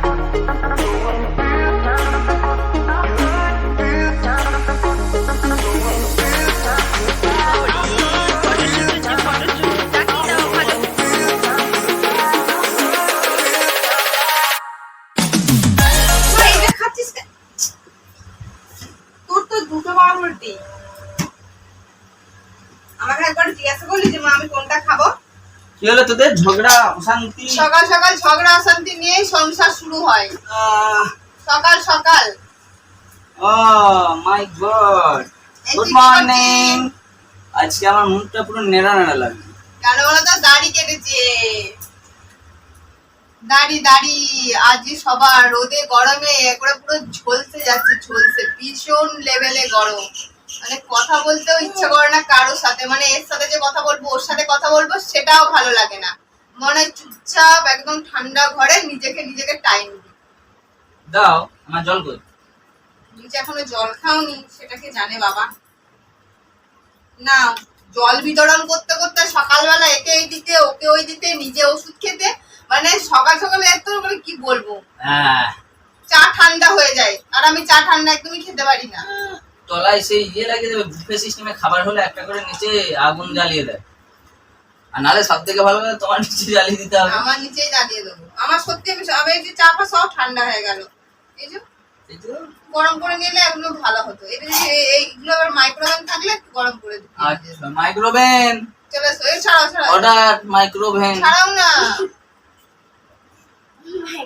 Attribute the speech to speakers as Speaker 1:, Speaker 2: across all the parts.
Speaker 1: মা,
Speaker 2: কি হলো তোদের? ঝগড়া অশান্তি?
Speaker 1: সকাল সকাল ঝগড়া অশান্তি নিয়ে সংসার শুরু হয়। সকাল সকাল।
Speaker 2: Oh my god. Good morning. আজকে আমার মুখটা পুরো নেড়া নেড়া লাগছে।
Speaker 1: কেন বলো তো দাড়ি কেটেছে। দাড়ি দাড়ি। আজকে সবার রোদে গরমে একবারে পুরো ঝলসে যাচ্ছে ঝলসে। ভীষণ লেভেলে গরম। মানে কথা বলতেও ইচ্ছা করে না কারোর সাথে। মানে এর সাথে যে কথা বলব ওর সাথে কথা বলব সেটাও ভালো লাগে না। মনে চুপচাপ একদম ঠান্ডা ঘরে নিজেকে নিজেকে টাইম দিই।
Speaker 2: দাও আমার জল কই?
Speaker 1: নিচে এখনও জল খাওনি সেটাকে জানে বাবা। না জল বিতরণ করতে করতে সকালবেলা একে এই দিতে ওকে ওই দিতে নিজে ওষুধ খেতে মানে সকাল সকালে এত মানে কি বলব?
Speaker 2: হ্যাঁ।
Speaker 1: চা ঠান্ডা হয়ে যায় আর আমি চা ঠান্ডা একদমই খেতে পারি না।
Speaker 2: তলায় সেই ইয়ে লাগিয়ে দেবে বুফে সিস্টেমে খাবার হলে একটা করে নিচে আগুন জ্বালিয়ে দেয়। আর নাহলে সব থেকে ভালো করে তোমার নিচে জ্বালিয়ে দিতে হবে।
Speaker 1: আমার নিচেই জ্বালিয়ে দেবো। আমার সত্যি আমি আমি এই যে চা ফা সব ঠান্ডা হয়ে গেল। এই যে গরম করে নিলে এগুলো ভালো হতো। এটা যে এইগুলো আবার মাইক্রোওভেন থাকলে গরম করে দিতে
Speaker 2: আচ্ছা মাইক্রোভেন
Speaker 1: চলে এসো এই ছাড়াও ছাড়াও।
Speaker 2: অর্ডার মাইক্রোভেন
Speaker 1: ছাড়াও না। টুকি।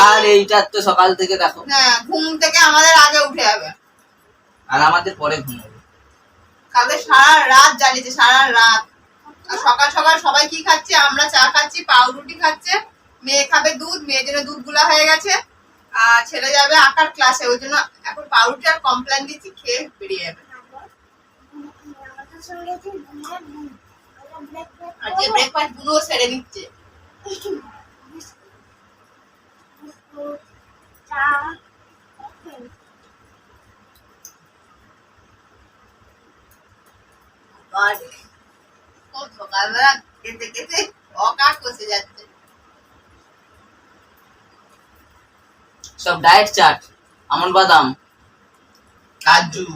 Speaker 2: আর এইটার তো সকাল থেকে দেখো।
Speaker 1: হ্যাঁ ঘুম থেকে আমাদের আগে উঠে যাবে।
Speaker 2: আর আমাদের পরে ঘুমাবে
Speaker 1: কালকে সারা রাত জ্বালিয়েছে সারা রাত। আর সকাল সকাল সবাই কি খাচ্ছে? আমরা চা খাচ্ছি পাউরুটি খাচ্ছে। মেয়ে খাবে দুধ মেয়ের জন্য দুধগুলা হয়ে গেছে। আর ছেলে যাবে আঁকার ক্লাসে ওই জন্য এখন পাউরুটি আর কমপ্লেন দিচ্ছি খেয়ে বেরিয়ে যাবে। আর যে ব্রেকফাস্টগুলো সেরে নিচ্ছে। আর ও সকালবেলা খেতে খেতে অকাশ বসে যাচ্ছে
Speaker 2: সব ডায়েট চাট আমন বাদাম কাজু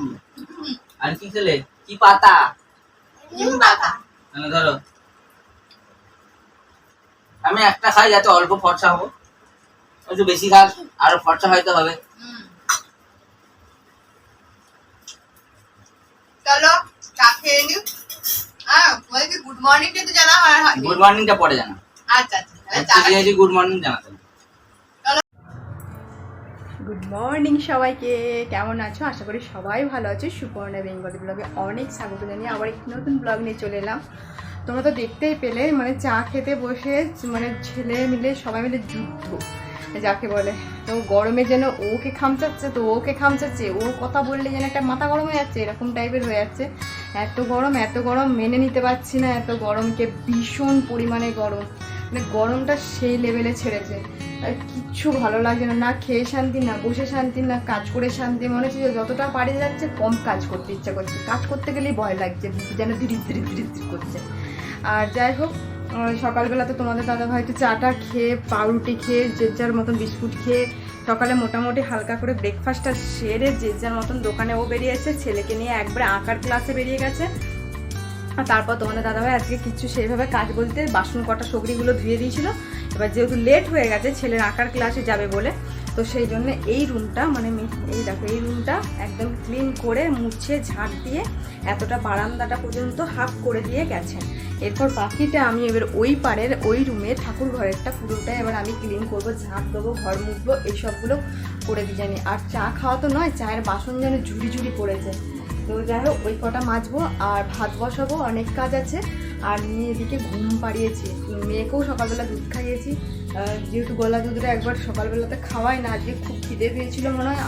Speaker 2: আর কি খেলে? কি পাতা?
Speaker 1: নিম পাতা।
Speaker 2: তাহলে ধরো আমি একটা খাই যাতে অল্প ফর্সা হব একটু বেশি খাস আরও ফর্সা হয়তো হবে
Speaker 1: হুম। চলো চা খেয়ে নিও গুড মর্নিং কিন্তু জানা হয়।
Speaker 2: গুড মর্নিংটা পরে জানা
Speaker 1: আচ্ছা আচ্ছা
Speaker 2: গুড মর্নিং জানাতে
Speaker 3: গুড মর্নিং সবাইকে। কেমন আছো? আশা করি সবাই ভালো আছো। সুপর্ণা বেঙ্গলি ব্লগে অনেক স্বাগত জানিয়ে আবার একটি নতুন ব্লগ নিয়ে চলে এলাম। তোমরা তো দেখতেই পেলে মানে চা খেতে বসে মানে ছেলে মিলে, সবাই মিলে যুদ্ধ। যাকে বলে, তো গরমে যেন ওকে খামচাচ্ছে, তো ওকে খামচাচ্ছে। ও কথা বললে যেন একটা মাথা গরম হয়ে যাচ্ছে, এরকম টাইপের হয়ে যাচ্ছে। এত গরম এত গরম মেনে নিতে পারছি না, এত গরমকে ভীষণ পরিমাণে গরম। মানে গরমটা সেই লেভেলে ছেড়েছে। আর কিচ্ছু ভালো লাগছে না না খেয়ে শান্তি, না বসে শান্তি, না কাজ করে শান্তি। মনে হচ্ছে যে যতটা পারি যাচ্ছে কম কাজ করতে ইচ্ছা করছে। কাজ করতে গেলেই ভয় লাগছে, যেন ধীরে ধীরে ধীরে ধীরে করছে। আর যাই হোক সকালবেলা তো তোমাদের দাদা ভাই তো চাটা খেয়ে, পাউরুটি খেয়ে, যে যার মতন বিস্কুট খেয়ে, সকালে মোটামুটি হালকা করে ব্রেকফাস্টটা সেরে যে যার মতন দোকানে ও বেরিয়েছে ছেলেকে নিয়ে একবারে আঁকার ক্লাসে বেরিয়ে গেছে। আর তারপর তোমাদের দাদাভাই আজকে কিছু সেইভাবে কাজ বলতে বাসন কটা সগড়িগুলো ধুয়ে দিয়েছিল। এবার যেহেতু লেট হয়ে গেছে, ছেলের আঁকার ক্লাসে যাবে বলে, তো সেই জন্য এই রুমটা মানে এই দেখো, এই রুমটা একদম ক্লিন করে মুছে ঝাঁট দিয়ে এতটা বারান্দাটা পর্যন্ত হাফ করে দিয়ে গেছে। এরপর বাকিটা আমি এবার ওই পারের ওই রুমে ঠাকুর ঘরেরটা পুরোটা এবার আমি ক্লিন করব, ঝাঁট দেবো, ঘর মুছবো, এইসবগুলো করে দিয়ে জানি। আর চা খাওয়া তো নয়, চায়ের বাসন যেন ঝুড়ি ঝুড়ি পড়েছে। তো যাই হোক, ওই কটা মাজবো আর ভাত বসাবো, অনেক কাজ আছে। আর নিয়ে এদিকে ঘুম পাড়িয়েছি। মেয়েকেও সকালবেলা দুধ খাইয়েছি। যেহেতু গলা দুধটা একবার সকালবেলাতে খাওয়াই না, আজকে খুব খিদে পেয়েছিল মনে হয়।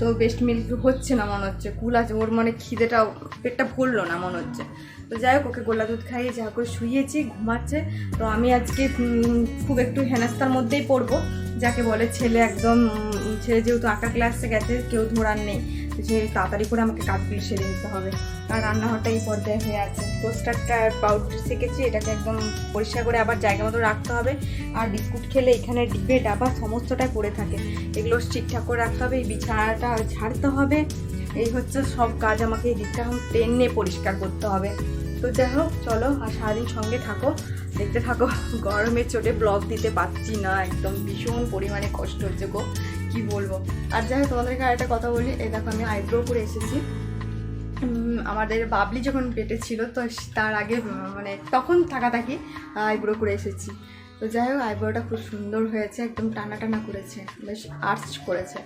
Speaker 3: তো বেস্ট মিল্ক হচ্ছে না মনে হচ্ছে। কুল আছে, ওর মানে খিদেটা পেটটা ভরলো না মনে হচ্ছে। তো যাই হোক, ওকে গোলা দুধ খাইয়ে যা করে শুয়েছি, ঘুমাচ্ছে। তো আমি আজকে খুব একটু হেনাস্তার মধ্যেই পড়ব। যাকে বলে ছেলে একদম ছেলে যেহেতু আঁকা ক্লাসে গেছে, কেউ ধরার নেই। তো সে তাড়াতাড়ি করে আমাকে কাজগুলো সেরে নিতে হবে। আর রান্নাঘরটা এই পর্যায়ে হয়ে আছে। টোস্টারটা পাউডার শিখেছি এটাকে একদম পরিষ্কার করে আবার জায়গা মতো রাখতে হবে। আর বিস্কুট খেলে এখানে ডিবে ডাবা সমস্তটাই পড়ে থাকে। এগুলো ঠিকঠাক করে রাখতে হবে, এই বিছানাটা ঝাড়তে হবে। এই হচ্ছে সব কাজ আমাকে এই দিকটা এখন টেনে পরিষ্কার করতে হবে। তো যাই হোক, চলো, আর সারাদিন সঙ্গে থাকো। দেখতে থাকো, গরমের চোটে ব্লগ দিতে পারছি না, একদম ভীষণ পরিমাণে কষ্ট হচ্ছে গো, কি বলব। আর যাই হোক, তোমাদেরকে আরেকটা কথা বলি, এই দেখো আমি আইব্রো করে এসেছি। আমাদের বাবলি যখন পেটে ছিল, তো তার আগে মানে তখন থাকা থাকি আইব্রো করে এসেছি। তো যাই হোক আইব্রোটা খুব সুন্দর হয়েছে, একদম টানা টানা করেছে, বেশ আর্চ করেছে।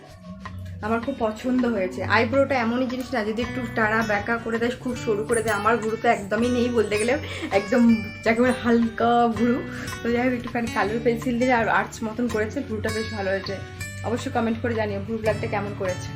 Speaker 3: আমার খুব পছন্দ হয়েছে। আইব্রোটা এমনই জিনিস না, যদি একটু টানা ব্যাকা করে দেয়, খুব সরু করে দেয়, আমার ভুরু তো একদমই নেই বলতে গেলে। একদম যাকে বলে হালকা ভুরু তো যাই হোক, একটুখানি কালোর পেন্সিল দিয়ে আর আর্টস মতন করেছে ভুরুটা বেশ ভালো হয়েছে। অবশ্যই কমেন্ট করে জানিও ভুরু ব্ল্যাকটা কেমন করেছে।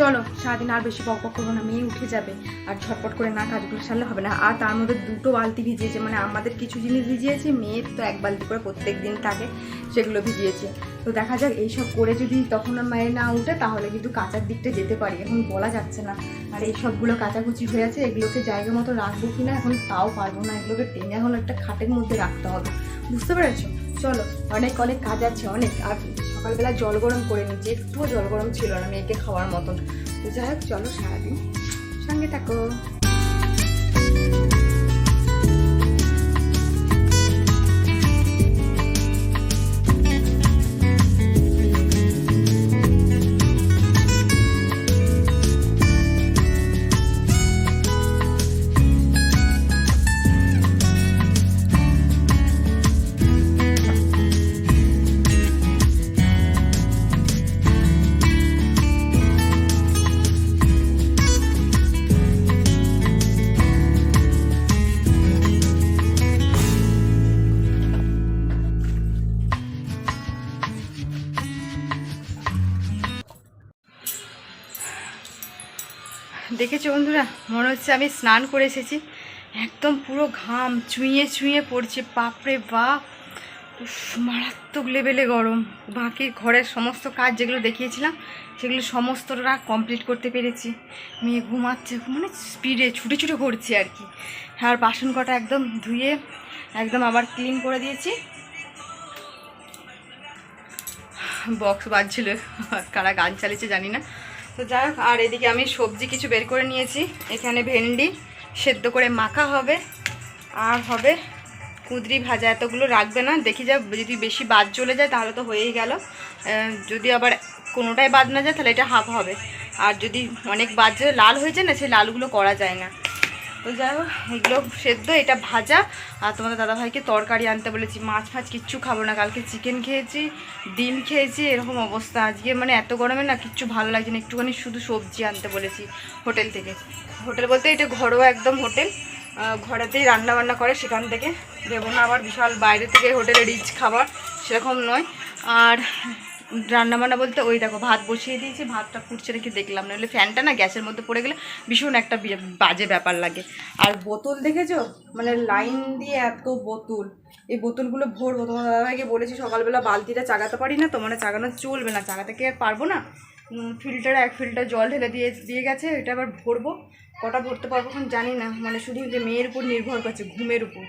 Speaker 3: চলো, সারাদিন আর বেশি বক বক করব না, মেয়ে উঠে যাবে। আর ঝটপট করে না কাজগুলো সারলে হবে না। আর তার মধ্যে দুটো বালতি ভিজিয়েছে মানে আমাদের কিছু জিনিস ভিজিয়েছে, মেয়ের তো এক বালতি করে প্রত্যেক দিন থাকে। সেগুলো ভিজিয়েছে। তো দেখা যাক এইসব করে যদি তখন মায়ের না উঠে, তাহলে কিন্তু কাঁচার দিকটা যেতে পারি। এখন বলা যাচ্ছে না। আর এই সবগুলো কাচাকুচি হয়ে আছে, এগুলোকে জায়গা মতো রাখব কি না এখন তাও পারব না। এগুলোকে টেনে এখন একটা খাটের মধ্যে রাখতে হবে। বুঝতে পেরেছ? চলো, অনেক অনেক কাজ আছে, অনেক। আর সকালবেলা জল গরম করে নিচ্ছি একটুও জল গরম ছিল না মেয়েকে খাওয়ার মতন। তো যাই হোক, চলো সারাদিন সঙ্গে থাকো। হচ্ছে আমি স্নান করে এসেছি। একদম পুরো ঘাম চুঁয়ে চুঁয়ে পড়ছে, বাপরে বাপ। মারাত্মক লেভেলে গরম। বাকি ঘরের সমস্ত কাজ যেগুলো দেখিয়েছিলাম, সেগুলো সমস্তটা কমপ্লিট করতে পেরেছি। মেয়ে ঘুমাচ্ছে মানে স্পিডে ছুটে ছুটে করছে আর কি। আর বাসন কটা একদম ধুয়ে, একদম আবার ক্লিন করে দিয়েছি। বক্স বাজছিল, কারা গান চালিয়েছে জানি না। তো যাই হোক, আর এদিকে আমি সবজি কিছু বের করে নিয়েছি। এখানে ভেন্ডি সেদ্ধ করে মাখা হবে। আর হবে কুঁদরি ভাজা। এতগুলো রাখবে না। দেখি যা, যদি বেশি বাদ চলে যায় তাহলে তো হয়েই গেল। যদি আবার কোনোটাই বাদ না যায় তাহলে এটা হাফ হবে। আর যদি অনেক বাদ লাল হয়ে যায় না, সেই লালগুলো করা যায় না। তো যাই হোক, এগুলো সেদ্ধ, এটা ভাজা। আর তোমাদের দাদাভাইকে তরকারি আনতে বলেছি, মাছ ফাছ কিচ্ছু খাব না, কালকে চিকেন খেয়েছি, ডিম খেয়েছি, এরকম অবস্থা। আজকে মানে এত গরমে না কিচ্ছু ভালো লাগছে না, একটুখানি শুধু সবজি আনতে বলেছি হোটেল থেকে। হোটেল বলতে এটা ঘরোয়া একদম হোটেল। ঘরেতেই রান্না বান্না করে, সেখান থেকে। দেবো না আবার বিশাল বাইরে থেকে হোটেলে রিচ খাবার, সেরকম নয়। আর রান্না বান্না বলতে ওই দেখো, ভাত বসিয়ে দিয়েছি, ভাতটা ফুটছে নাকি দেখলাম না। হলে ফ্যানটা না গ্যাসের মধ্যে পড়ে গেলে ভীষণ একটা বাজে ব্যাপার লাগে। আর বোতল দেখেছ? মানে লাইন দিয়ে এত বোতল। এই বোতলগুলো ভরবো। তোমার দাদাভাইকে বলেছি, সকালবেলা বালতিটা চাগাতে পারি না তো মানে চাগানো চলবে না, চাগাতে কি আর পারব না? ফিল্টারে এক ফিল্টার জল ঢেলে দিয়ে দিয়ে গেছে, এটা আবার ভরবো। কটা ভরতে পারব এখন জানি না। মানে শুধু যে মেয়ের উপর নির্ভর করছে, ঘুমের উপর।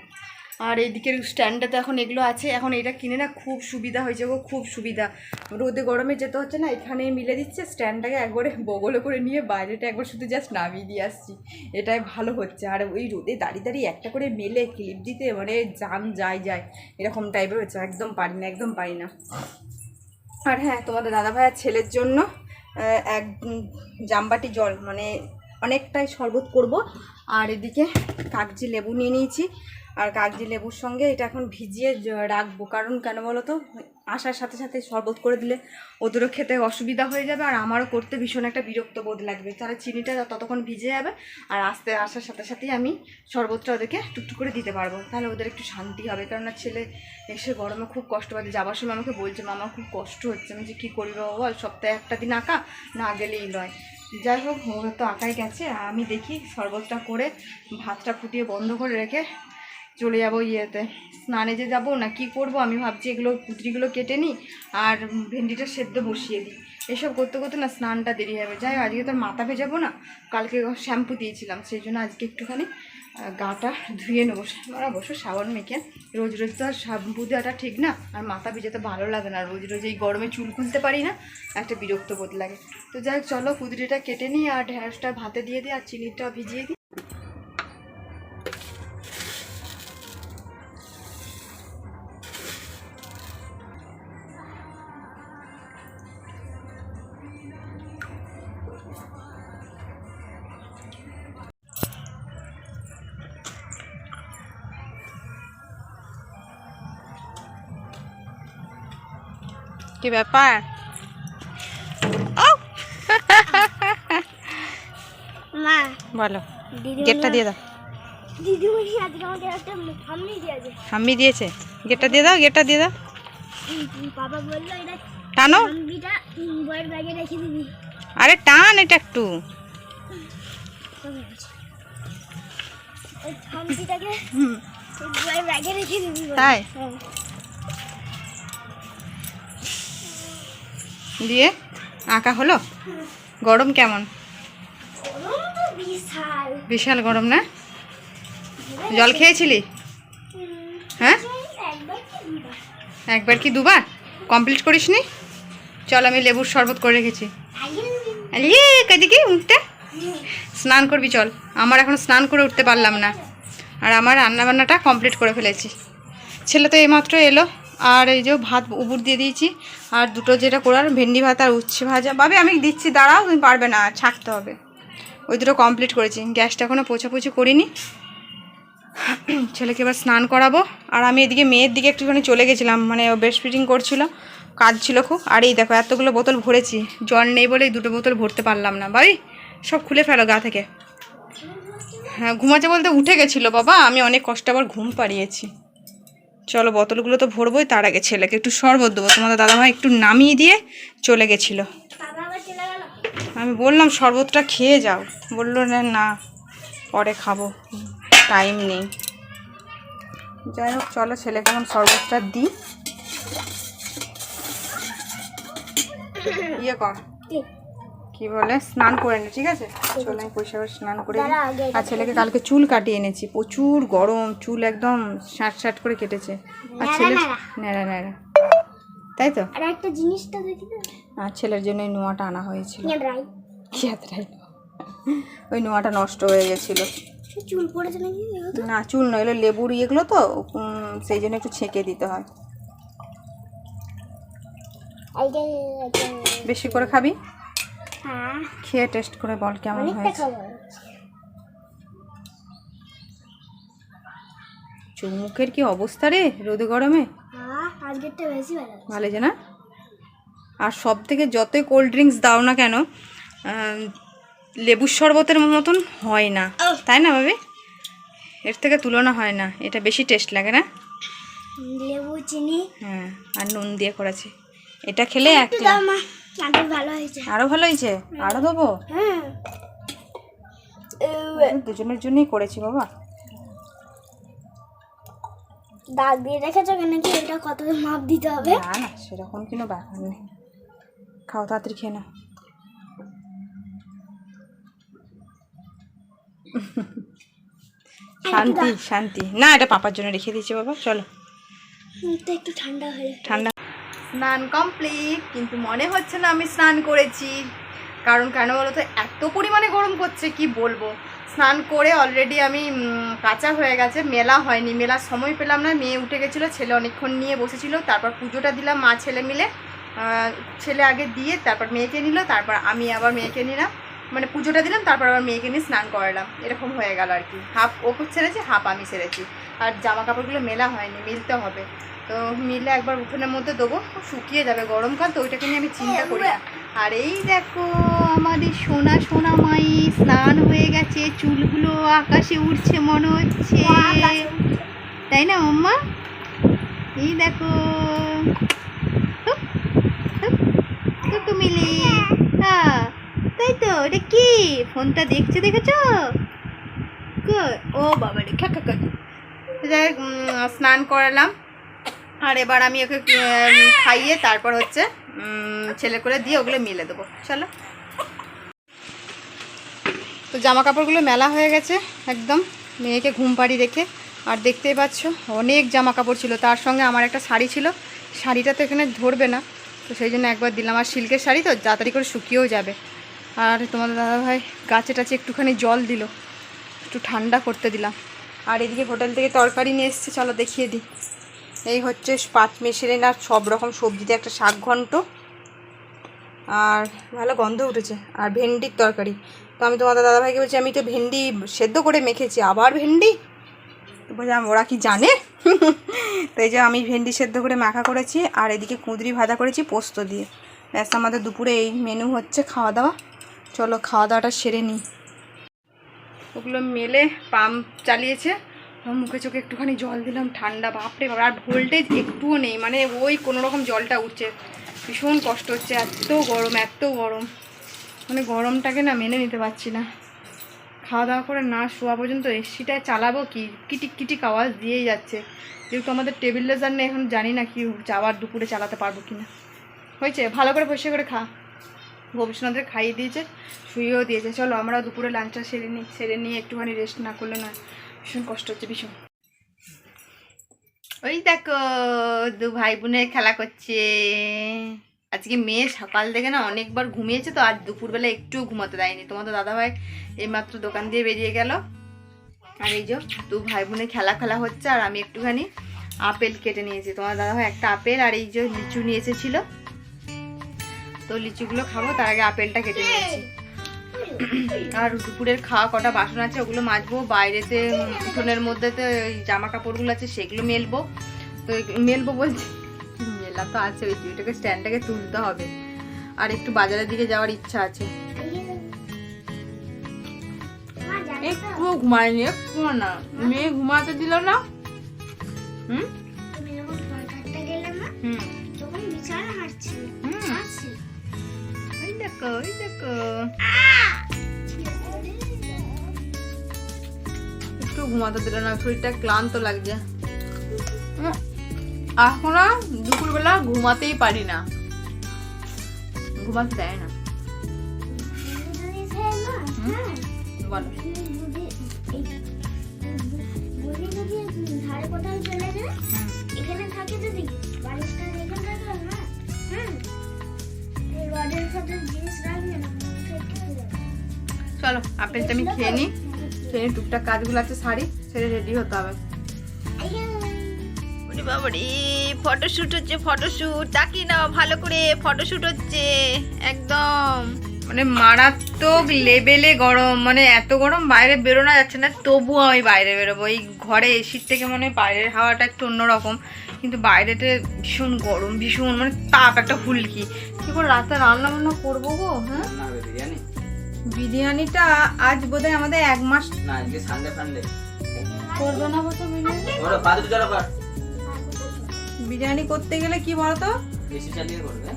Speaker 3: আর এই দিকের স্ট্যান্ডটাতে এখন এগুলো আছে। এখন এটা কিনে না খুব সুবিধা হয়েছে গো, খুব সুবিধা। রোদে গরমে যেতে হচ্ছে না, এখানেই মিলে দিচ্ছে। স্ট্যান্ডটাকে একবারে বগলে করে নিয়ে বাইরেটা একবার শুধু জাস্ট নামিয়ে দিয়ে আসছি। এটাই ভালো হচ্ছে। আর ওই রোদে দাঁড়িয়ে দাঁড়িয়ে একটা করে মেলে ক্লিপ দিতে মানে জান যায় যায় এরকম টাইপের হচ্ছে। একদম পারি না, একদম পারি না। আর হ্যাঁ তোমাদের দাদা ভাইয়ের ছেলের জন্য এক জামবাটি জল মানে অনেকটাই শরবত করব। আর এদিকে কাগজি লেবু নিয়ে নিয়েছি। আর কাগজি লেবুর সঙ্গে এটা এখন ভিজিয়ে রাখব। কারণ কেন বলো তো আসার সাথে সাথে শরবত করে দিলে ওদেরও খেতে অসুবিধা হয়ে যাবে আর আমারও করতে ভীষণ একটা বিরক্ত বোধ লাগবে। তাহলে চিনিটা ততক্ষণ ভিজে যাবে আর আস্তে আসার সাথে সাথেই আমি শরবতটা ওদেরকে টুকটুক করে দিতে পারব। তাহলে ওদের একটু শান্তি হবে। কারণ না ছেলে এসে গরমে খুব কষ্ট পাচ্ছে। যাবার সময় আমাকে বলছে মামা খুব কষ্ট হচ্ছে। আমি যে কী করি বাবা বল? সপ্তাহে একটা দিন আঁকা, না গেলেই নয়। যাই হোক তো আঁকাই গেছে। আমি দেখি শরবতটা করে ভাতটা ফুটিয়ে বন্ধ করে রেখে চলে যাব ইয়েতে। স্নানে যে যাব না কি করব? আমি ভাবছি এগুলো পুত্রিগুলো কেটে নিই আর ভেন্ডিটা সেদ্ধ বসিয়ে দিই। এসব করতে করতে না স্নানটা দেরি হবে যাই আজকে তোর মাথা ভেজাবো না। কালকে শ্যাম্পু দিয়েছিলাম, সেই জন্য আজকে একটুখানি গাটা ধুয়ে নেব। আমার অবশ্য সাবান মেখে। রোজ রোজ তো আর শ্যাম্পু দেওয়াটা ঠিক না। আর মাথা ভিজাতে ভালো লাগে না। রোজ রোজ এই গরমে চুল খুলতে পারি না। একটা বিরক্ত বোধ লাগে। তো যাই চলো কুদরিটা কেটে নিই আর ঢেঁড়সটা ভাতে দিয়ে দিই আর চিনিটা ভিজিয়ে দিই। কি ব্যাপার?
Speaker 4: মা
Speaker 3: বলো গেটটা দিয়ে দাও।
Speaker 4: দিয়েছে।
Speaker 3: হাম্মি দিয়েছে? গেটটা দিয়ে দাও গেটটা দিয়ে দাও।
Speaker 4: বাবা বলল এটা
Speaker 3: টানো।
Speaker 4: ব্যাগে রেখে দিবি।
Speaker 3: আরে টান এটা একটু।
Speaker 4: ব্যাগে রেখে দিবি
Speaker 3: তাই? দিয়ে আঁকা হলো? গরম কেমন?
Speaker 4: বিশাল
Speaker 3: গরম না? জল খেয়েছিলি? হ্যাঁ?
Speaker 4: একবার কি দুবার?
Speaker 3: কমপ্লিট করিস নি চল আমি লেবুর শরবত করে রেখেছি। কাদিকে উঠতে। স্নান করবি চল। আমার এখন স্নান করে উঠতে পারলাম না। আর আমার রান্নাবান্নাটা কমপ্লিট করে ফেলেছি। ছেলে তো এইমাত্র এলো। আর এই যে ভাত উবুর দিয়ে দিয়েছি। আর দুটো যেটা করার, ভেন্ডি ভাত আর উচ্ছে ভাজা। ভাবে, আমি দিচ্ছি, দাঁড়াও, তুমি পারবে না, ছাকতে হবে। ওই দুটো কমপ্লিট করেছি। গ্যাসটা এখনও পোছাপুছি করিনি। ছেলেকে এবার স্নান করাবো। আর আমি এদিকে মেয়ের দিকে একটুখানি চলে গেছিলাম মানে বেস্ট ফিটিং করছিল, কাজ ছিল খুব। আর এই দেখো, এতগুলো বোতল ভরেছি। জল নেই বলে দুটো বোতল ভরতে পারলাম না। ভাই সব খুলে ফেলো গা থেকে। হ্যাঁ ঘুমাচ্ছে বলতে উঠে গেছিল বাবা। আমি অনেক কষ্ট আবার ঘুম পাড়িয়েছি। চলো বোতলগুলো তো ভরবোই, তার আগে ছেলেকে একটু শরবত দেবো। তোমাদের দাদাভাই একটু নামিয়ে দিয়ে চলে গেছিল। আমি বললাম, শরবতটা খেয়ে যাও। বলল না, পরে খাব। টাইম নেই। যাই হোক, চলো ছেলেকে এখন শরবতটা দিই। ইয়ে কর।
Speaker 4: কি?
Speaker 3: বলে স্নান করে নে ঠিক আছে? চলো আমি পয়সা করে স্নান করে আর ছেলেকে কালকে চুল কাটিয়ে এনেছি প্রচুর গরম চুল একদম শাট শাট করে কেটেছে। আর ছেলে
Speaker 4: ন্যাড়া।
Speaker 3: ন্যাড়া তাই তো?
Speaker 4: আর একটা জিনিসটা
Speaker 3: আর ছেলের জন্য নোয়াটা আনা হয়েছিল। ওই নোয়াটা নষ্ট হয়ে গেছিল।
Speaker 4: চুল পড়েছে।
Speaker 3: না চুল নয় এগুলো লেবুর ইয়েগুলো তো সেই জন্য একটু ছেঁকে দিতে হয়। বেশি করে খাবি? খেয়ে টেস্ট করে বল কেমন হয়েছে। চুমুকের কি অবস্থা রে রোদে গরমে?
Speaker 4: ভালো
Speaker 3: না? আর সব থেকে যতই কোল্ড ড্রিঙ্কস দাও না কেন লেবুর শরবতের মতন হয় না। তাই না ভাবি? এর থেকে তুলনা হয় না এটা বেশি টেস্ট লাগে না?
Speaker 4: লেবু চিনি।
Speaker 3: হ্যাঁ আর নুন দিয়ে করেছে। এটা খেলে
Speaker 4: একটু আরও ভালো হয়েছে?
Speaker 3: আরও দেবো
Speaker 4: হ্যাঁ।
Speaker 3: দুজনের জন্যই করেছি বাবা।
Speaker 4: দাগ দিয়ে রেখেছো কেন কি এটা কত মাপ দিতে হবে?
Speaker 3: না না সেরকম কোনো ব্যাপার নেই। খাও তাড়াতাড়ি খেয়ে নাও। শান্তি শান্তি। না এটা পাপার জন্য রেখে দিয়েছি বাবা। চলো।
Speaker 4: একটু ঠান্ডা হয়ে
Speaker 3: ঠান্ডা স্নান কমপ্লিট কিন্তু মনে হচ্ছে না আমি স্নান করেছি। কারণ কেন বলো তো এত পরিমাণে গরম করছে কি বলব? স্নান করে অলরেডি আমি কাঁচা হয়ে গেছে, মেলা হয়নি। মেলার সময় পেলাম না, মেয়ে উঠে গেছিল, ছেলে অনেকক্ষণ নিয়ে বসেছিল, তারপর পুজোটা দিলাম মা, ছেলে মিলে। ছেলে আগে দিয়ে তারপর মেয়েকে নিল, তারপর আমি আবার মেয়েকে নিলাম। মানে পুজোটা দিলাম, তারপর আবার মেয়েকে নিয়ে স্নান করালাম। এরকম হয়ে গেল আর কি। হাফ ওপর ছেড়েছি, হাফ আমি ছেড়েছি আর জামা কাপড়গুলো মেলা হয়নি, মিলতে হবে। তো মিলে একবার উঠোনের মধ্যে দেবো শুকিয়ে যাবে গরমকাল তো ওইটাকে নিয়ে আমি চিন্তা করি। না আর এই দেখো আমাদের সোনা সোনা মাই স্নান হয়ে গেছে চুলগুলো আকাশে উঠছে মনে হচ্ছে। তাই না মাম্মা এই দেখো। মিলি। হ্যাঁ তাই তো এটা কি? ফোনটা দেখছে দেখেছ? ও বাবা রে খা খা খা। স্নান করালাম। আর এবার আমি ওকে খাইয়ে তারপর হচ্ছে ছেলে করে দিয়ে ওগুলো মেলে দেবো। চলো। তো জামা কাপড়গুলো মেলা হয়ে গেছে একদম, মেয়েকে ঘুম পাড়ি রেখে। আর দেখতেই পাচ্ছ, অনেক জামা কাপড় ছিল। তার সঙ্গে আমার একটা শাড়ি ছিল। শাড়িটা তো এখানে ধরবে না। তো সেই জন্য একবার দিলাম। আর সিল্কের শাড়ি তো তাড়াতাড়ি করে শুকিয়েও যাবে। আর তোমাদের দাদাভাই গাছে টাছে একটুখানি জল দিল। একটু ঠান্ডা করতে দিলাম। আর এদিকে হোটেল থেকে তরকারি নিয়ে এসেছি। চলো দেখিয়ে দিই। এই হচ্ছে পাঁচ মেশিনের আর সব রকম সবজিতে একটা শাক ঘন্ট। আর ভালো গন্ধ উঠেছে। আর ভেন্ডির তরকারি। তো আমি তোমাদের দাদাভাইকে বলছি, আমি তো ভেন্ডি সেদ্ধ করে মেখেছি। আবার ভেন্ডি? বললাম, ওরা কি জানে? তো এই যে আমি ভেন্ডি সেদ্ধ করে মাখা করেছি, আর এদিকে কুঁদরি ভাজা করেছি পোস্ত দিয়ে। ব্যাস, আমাদের দুপুরে এই মেনু হচ্ছে খাওয়া দাওয়া চলো খাওয়া দাওয়াটা সেরে নিই। ওগুলো মেলে পাম্প চালিয়েছে। মুখে চোখে একটুখানি জল দিলাম, ঠান্ডা, বাপরে বাপ, আর ভোল্টেজ একটুও নেই মানে ওই কোনো রকম জলটা উঠছে। ভীষণ কষ্ট হচ্ছে, এত গরম এত গরম। মানে গরমটাকে না মেনে নিতে পারছি না। খাওয়া দাওয়া করে না শোয়া পর্যন্ত এসিটা চালাবো কি? কিটিক কিটিক আওয়াজ দিয়েই যাচ্ছে। যেহেতু আমাদের টেবিল লেজার নেই এখন জানি না কি যাওয়ার দুপুরে চালাতে পারব কি না হয়েছে? ভালো করে বসে করে খা। ভবিষ্যতের খাইয়ে দিয়েছে শুয়েও দিয়েছে। চলো আমরা দুপুরে লাঞ্চটা সেরে নিই সেরে নিয়ে একটুখানি রেস্ট না করলে না ভীষণ কষ্ট হচ্ছে, ভীষণ। ওই দেখো, দু ভাই বোনের খেলা করছে। আজকে মেয়ে সকাল থেকে না অনেকবার ঘুমিয়েছে তো, আর দুপুরবেলা একটুও ঘুমাতে দেয়নি। তোমাদের দাদাভাই এইমাত্র দোকান দিয়ে বেরিয়ে গেল। আর এই যে দু ভাই বোনের খেলা খেলা হচ্ছে, আর আমি একটুখানি আপেল কেটে নিয়েছি। তোমার দাদাভাই একটা আপেল আর এই যে লিচু নিয়ে এসেছিল। তো লিচুগুলো খাব, তার আগে আপেলটা কেটে নিয়েছি। আর দুপুরের খাওয়া কটা বাসন আছে ওগুলো মাজবো। বাইরেতে উঠোনের মধ্যে তো ওই জামা কাপড়গুলো আছে সেগুলো মেলবো। তো মেলবো বলছি মেলা তো আছে ওই যে ওইটাকে স্ট্যান্ডটাকে তুলতে হবে। আর একটু বাজারের দিকে যাওয়ার ইচ্ছা আছে।
Speaker 4: মা জানো
Speaker 3: একটু ঘুমায়নি একটু না। মেয়ে ঘুমাতে দিল না। হুম? হুম। দেখো দেখো। ঘুমাতে দিল না শরীরটা ক্লান্ত লাগছে। এখন দুপুরবেলা ঘুমাতেই পারি না। ঘুমাতে দেয় না। বলো।
Speaker 4: চলো
Speaker 3: আপেলটা আমি খেয়ে নিই। নিই, টুকটাক কাজগুলো আছে শাড়ি সেরে রেডি হতে হবে। বাবারে ফটোশুট হচ্ছে ফটোশুট তাকি না ভালো করে ফটোশুট হচ্ছে একদম। মানে মারাত্মক লেভেলে গরম মানে এত গরম বাইরে বেরোনো যাচ্ছে না তবুও আমি বাইরে বেরোবো। এই ঘরে এসির থেকে মনে হয় বাইরের হাওয়াটা একটু অন্যরকম কিন্তু বাইরেতে ভীষণ গরম ভীষণ মানে তাপ একটা হুলকি। কি করে রাতে রান্না বান্না করব গো হ্যাঁ? বিরিয়ানিটা আজ বোধহয় আমাদের এক মাস
Speaker 2: না আজকে সানডে ফান্ডে
Speaker 3: করব না বলতো বিরিয়ানি?
Speaker 2: জড়ো
Speaker 3: করতে গেলে কি বলতো?
Speaker 2: বেশি চালিয়ে করবে।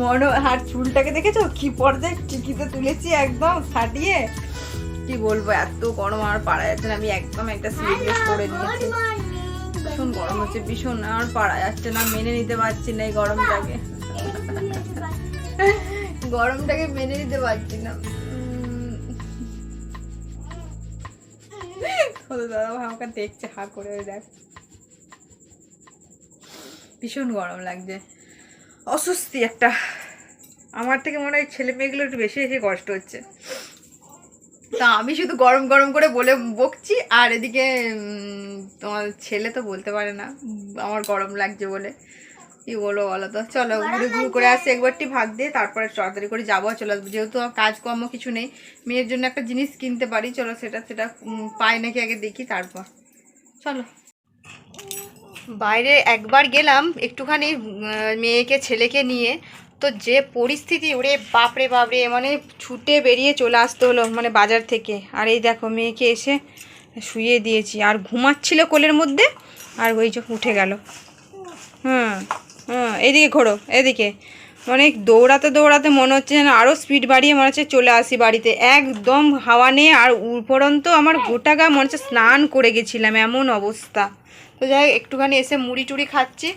Speaker 3: মনো আর চুলটাকে দেখেছ? কি পর্যায়ে টিকিতে তুলেছি একদম ফাটিয়ে। কি বলব এত গরম আর পারা যাচ্ছে না। আমি একদম একটা স্লিভলেস করে নিয়েছি ভীষণ গরম হচ্ছে ভীষণ। আর পারা যাচ্ছে না মেনে নিতে পারছি না এই গরমটাকে। গরমটাকে মেনে নিতে পারছি না। দাদা ভাই আমাকে দেখছে হা করে দেখ। ভীষণ গরম লাগছে। অস্বস্তি একটা। আমার থেকে মনে হয় ছেলে মেয়েগুলো একটু বেশি বেশি কষ্ট হচ্ছে। তা আমি শুধু গরম গরম করে বলে বকছি আর এদিকে উম, তোমার ছেলে তো বলতে পারে না আমার গরম লাগছে বলে। কি বলো বলো তো? চলো ঘুরে ঘুরে করে আসি একবারটি ভাগ দিয়ে তারপরে তাড়াতাড়ি করে যাব। চলে আসব যেহেতু কাজকর্ম কিছু নেই মেয়ের জন্য একটা জিনিস কিনতে পারি। চলো সেটা সেটা পাই নাকি আগে দেখি তারপর। চলো। বাইরে একবার গেলাম একটুখানি মেয়েকে ছেলেকে নিয়ে। তো যে পরিস্থিতি ওরে বাপরে বাপরে মানে ছুটে বেরিয়ে চলে আসতে হলো মানে বাজার থেকে। আর এই দেখো মেয়েকে এসে শুয়ে দিয়েছি। আর ঘুমাচ্ছিল কোলের মধ্যে আর ওই যে উঠে গেল। হুম। হুম এদিকে ঘোরো এদিকে। অনেক দৌড়াতে দৌড়াতে মনে হচ্ছে যেন আরও স্পিড বাড়িয়ে মনে হচ্ছে চলে আসি বাড়িতে। একদম হাওয়া নেই আর উপরন্ত আমার গোটা গা মনে হচ্ছে স্নান করে গেছিলাম এমন অবস্থা। তো যাই হোক, একটুখানি এসে মুড়ি টুড়ি খাচ্ছি।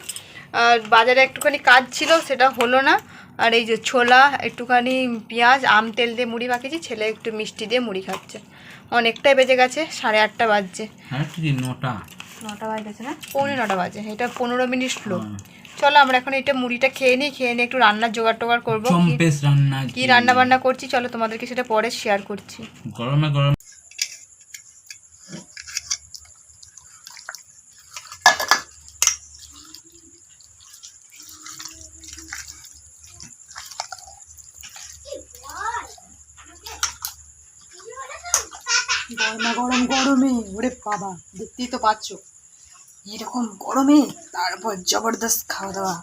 Speaker 3: আর বাজারে একটুখানি কাজ ছিল সেটা হলো না। আর এই যে ছোলা একটুখানি পেঁয়াজ আম তেল দিয়ে মুড়ি মাখিয়েছি ছেলে একটু মিষ্টি দিয়ে মুড়ি খাচ্ছে। অনেকটাই বেজে গেছে সাড়ে আটটা বাজছে।
Speaker 2: হ্যাঁ নটা?
Speaker 3: নটা বাজছে না? পৌনে নটা বাজে এটা পনেরো মিনিট স্লো চলো আমরা এখন এটা মুড়িটা খেয়ে নিই খেয়ে নিয়ে একটু রান্নার জোগাড় টোগাড় করব।
Speaker 2: চম্পেস রান্না
Speaker 3: কি রান্না বান্না করছি? চলো তোমাদেরকে সেটা পরে শেয়ার করছি।
Speaker 2: গরমে গরম
Speaker 3: গরমা। গরম গরমে ওরে বাবা দেখতেই তো পাচ্ছ। এরকম গরমে তারপর জবরদস্ত খাওয়া দাওয়া।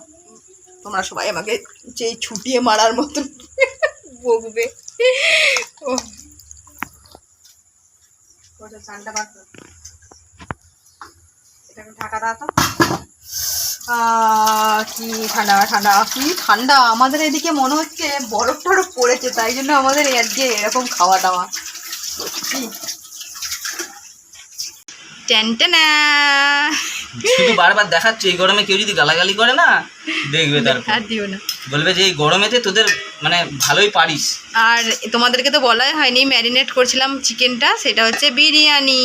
Speaker 3: তোমরা সবাই আমাকে যেই ছুটিয়ে মারার মতন বকবে। ও চানটা বাদ এটা ঢাকা দাও তো। কি ঠান্ডা ঠান্ডা কি ঠান্ডা। আমাদের এদিকে মনে হচ্ছে বরফ টরফ পড়েছে তাই জন্য আমাদের আজকে এরকম খাওয়া দাওয়া। সত্যি। টেনটেনা।
Speaker 2: শুধু বারবার দেখাচ্ছে এই গরমে কেউ যদি গালাগালি করে না দেখবে তারপর।
Speaker 3: আর দিও না।
Speaker 2: বলবে যে এই গরমেতে তোদের মানে ভালোই পারিস।
Speaker 3: আর তোমাদেরকে তো বলাই হয়নি ম্যারিনেট করছিলাম চিকেনটা সেটা হচ্ছে বিরিয়ানি।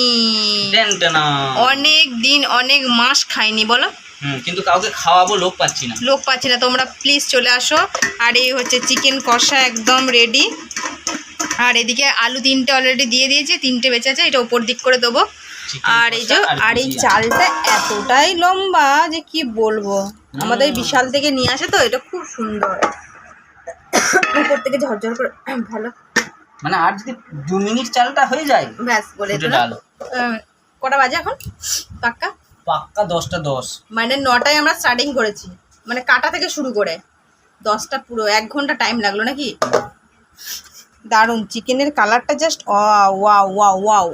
Speaker 2: টেনটেনা।
Speaker 3: অনেক দিন অনেক মাস খাইনি বলো।
Speaker 2: হুম কিন্তু কাউকে খাওয়াবো লোক পাচ্ছি না।
Speaker 3: লোক পাচ্ছি না তোমরা প্লিজ চলে আসো। আর এই হচ্ছে চিকেন কষা একদম রেডি আর এদিকে আলু তিনটে অলরেডি দিয়ে দিয়েছি তিনটে বেঁচে আছে এটা উপর দিক করে দেবো। আর এই যে আর এই চালটা এতটাই লম্বা যে কি বলব? আমাদের বিশাল থেকে নিয়ে আসে তো এটা খুব সুন্দর। উপর থেকে ঝরঝর করে ভালো।
Speaker 2: মানে আর যদি দু মিনিট চালটা হয়ে যায়
Speaker 3: ব্যাস বলে দিলাম। কটা বাজে এখন? পাক্কা?
Speaker 2: পাক্কা দশটা দশ।
Speaker 3: মানে নটায় আমরা স্টার্টিং করেছি। মানে কাটা থেকে শুরু করে। দশটা পুরো এক ঘণ্টা টাইম লাগল নাকি? দারুণ। চিকেনের কালারটা জাস্ট ওয়াও ওয়াও ওয়াও।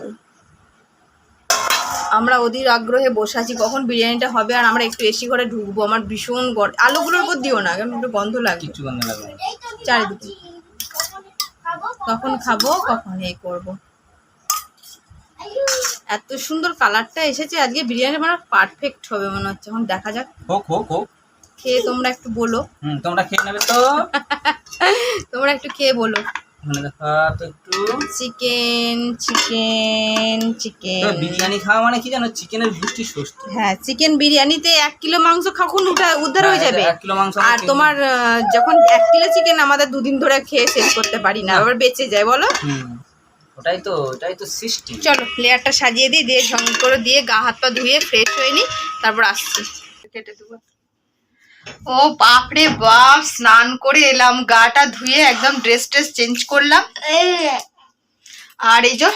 Speaker 3: আমরা অধীর আগ্রহে বসে আছি কখন বিরিয়ানিটা হবে আর আমরা একটু এসি করে ঢুকবো। আমার ভীষণ গর আলোগুলোর উপর দিও না কেমন একটু গন্ধ লাগবে চারিদিকে। কখন খাব কখন এই করব। এত সুন্দর কালারটা এসেছে আজকে বিরিয়ানি বানানো পারফেক্ট হবে মনে হচ্ছে। এখন দেখা যাক।
Speaker 2: হোক হোক হোক।
Speaker 3: খেয়ে তোমরা একটু বলো।
Speaker 2: হুম তোমরা খেয়ে নেবে তো।
Speaker 3: তোমরা একটু খেয়ে বলো।
Speaker 2: দেখা তো একটু
Speaker 3: চিকেন চিকেন চিকেন
Speaker 2: বিরিয়ানি খাওয়া মানে কি জানো? চিকেনের গুষ্টি ষষ্ঠী
Speaker 3: হ্যাঁ চিকেন বিরিয়ানিতে এক কিলো মাংস উদ্ধার হয়ে
Speaker 2: হ্যাঁ,
Speaker 3: যাবে।
Speaker 2: এক কিলো মাংস
Speaker 3: আর তোমার যখন এক কিলো চিকেন আমাদের দুদিন ধরে খেয়ে শেষ করতে পারি না। আবার বেঁচে যায় বলো।
Speaker 2: ওটাই তো ওটাই তো সিস্টেম
Speaker 3: চলো লেয়ারটা সাজিয়ে দিই দিয়ে ঝং করে দিয়ে গা হাত পা ধুয়ে ফ্রেশ হয়ে নি তারপর আসছি। কেটে দেবো। ও বাপরে বাপ, স্নান করে এলাম, গাটা ধুয়ে একদম ড্রেস ট্রেস চেঞ্জ করলাম। আর এই যে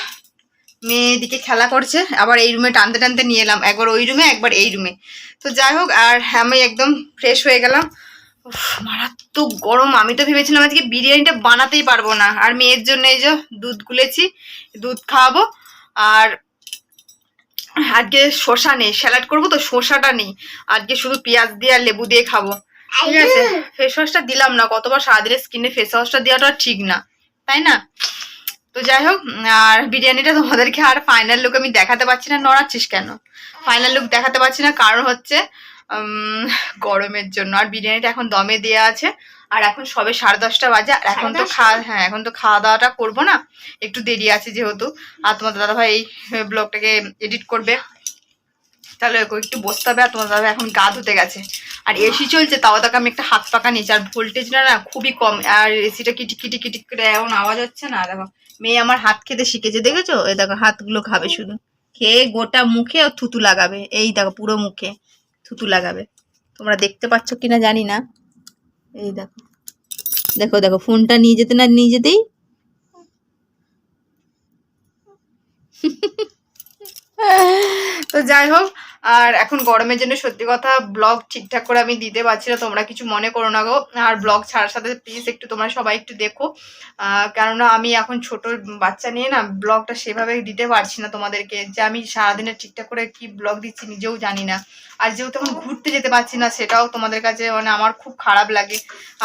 Speaker 3: মেয়ে এদিকে খেলা করছে, আবার এই রুমে টানতে টানতে নিয়ে এলাম, একবার ওই রুমে একবার এই রুমে তো যাই হোক, আর আমি একদম ফ্রেশ হয়ে গেলাম। মারাত্মক গরম, আমি তো ভেবেছিলাম আজকে বিরিয়ানিটা বানাতেই পারব না। আর মেয়ের জন্য এই যে দুধ গুলেছি, দুধ খাওয়াবো, আর আজকে শশা নেই স্যালাড করব তো শশাটা নেই। আজকে শুধু পেঁয়াজ দিয়ে আর লেবু দিয়ে খাব। ঠিক আছে? ফেস ওয়াশটা দিলাম না কতবার সারাদিনের স্কিনে ফেস ওয়াশটা দেওয়াটা ঠিক না। তাই না? তো যাই হোক আর বিরিয়ানিটা তোমাদেরকে আর ফাইনাল লুক আমি দেখাতে পারছি না। নড়াচ্ছিস কেন? ফাইনাল লুক দেখাতে পারছি না কারণ হচ্ছে গরমের জন্য। আর বিরিয়ানিটা এখন দমে দেওয়া আছে। আর এখন সবে সাড়ে দশটা বাজে। আর এখন তো খাওয়া হ্যাঁ এখন তো খাওয়া দাওয়াটা করব না। একটু দেরি আছে যেহেতু। আর তোমার দাদাভাই এই ব্লগটাকে এডিট করবে। তাহলে একটু বসতে হবে। আর তোমার দাদা এখন গা ধুতে গেছে। আর এসি চলছে তাও তাকে আমি একটা হাত পাকা নিয়েছি। আর ভোল্টেজটা না খুবই কম। আর এসিটা কিটিক কিটিক কিটিক করে এমন আওয়াজ হচ্ছে না। দেখো মেয়ে আমার হাত খেতে শিখেছে দেখেছ? এই দেখো হাতগুলো খাবে শুধু। খেয়ে গোটা মুখে ও থুতু লাগাবে। এই দেখো পুরো মুখে। থুতু লাগাবে। তোমরা দেখতে পাচ্ছ কিনা জানি না। এই দেখো। দেখো দেখো, ফোনটা নিয়ে যেতে না নিয়ে যেতেই তো যাই হোক আর এখন গরমের জন্য সত্যি কথা ব্লগ ঠিকঠাক করে আমি দিতে পারছি না, তোমরা কিছু মনে করো না গো। আর ব্লগ ছাড়ার সাথে প্লিজ একটু তোমরা সবাই একটু দেখো। কেননা আমি এখন ছোট বাচ্চা নিয়ে না ব্লগটা সেভাবে দিতে পারছি না তোমাদেরকে, যে আমি সারাদিনে ঠিকঠাক করে কি ব্লগ দিচ্ছি নিজেও জানি না। আর যেহেতু এখন ঘুরতে যেতে পারছি না, সেটাও তোমাদের কাছে মানে আমার খুব খারাপ লাগে।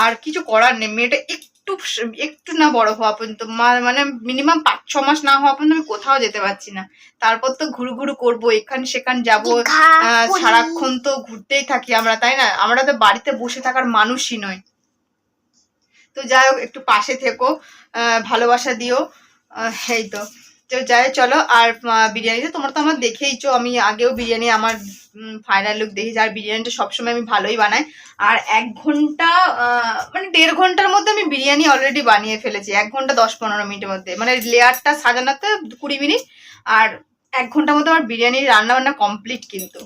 Speaker 3: আর কিছু করার নেই, মেয়েটা একটু একটু একটু না বড় হওয়া পর্যন্ত মানে মিনিমাম পাঁচ ছ মাস না হওয়া পর্যন্ত আমি কোথাও যেতে পারছি না। তারপর তো ঘুরু ঘুরু করব এখান সেখান যাব আহ, সারাক্ষণ তো ঘুরতেই থাকি আমরা তাই না? আমরা তো বাড়িতে বসে থাকার মানুষই নয় তো যাই হোক একটু পাশে থেকো আহ, ভালোবাসা দিও আহ, এই তো। তো যাই চলো। আর আহ, বিরিয়ানিটা তোমরা তো আমার দেখেইছো। আমি আগেও বিরিয়ানি আমার ফাইনাল লুক দেখেছি আর বিরিয়ানিটা সবসময় আমি ভালোই বানাই। আর এক ঘণ্টা মানে দেড় ঘণ্টার মধ্যে আমি বিরিয়ানি অলরেডি বানিয়ে ফেলেছি। এক ঘণ্টা দশ পনেরো মিনিটের মধ্যে। মানে লেয়ারটা সাজানোতে কুড়ি মিনিট। আর এক ঘণ্টার মধ্যে আমার বিরিয়ানি রান্না বান্না কমপ্লিট কিন্তু।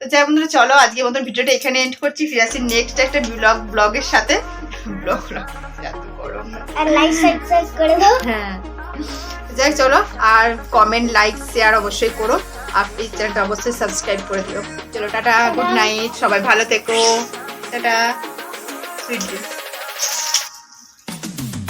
Speaker 3: তো যাই বন্ধুরা চলো। আজকে মতন ভিডিওটা এখানে এন্ড করছি। ফিরে আসছি নেক্সট একটা ব্লগ ব্লগের সাথে। ব্লগ এত গরম।
Speaker 4: আর লাইক সাবস্ক্রাইব করে দাও।
Speaker 3: হ্যাঁ। যাই, চলো। আর কমেন্ট লাইক শেয়ার অবশ্যই করো। আর প্লিজ চ্যানেলটা অবশ্যই সাবস্ক্রাইব করে দিও। চলো, টাটা গুড নাইট সবাই ভালো থেকো। টাটা। সুইট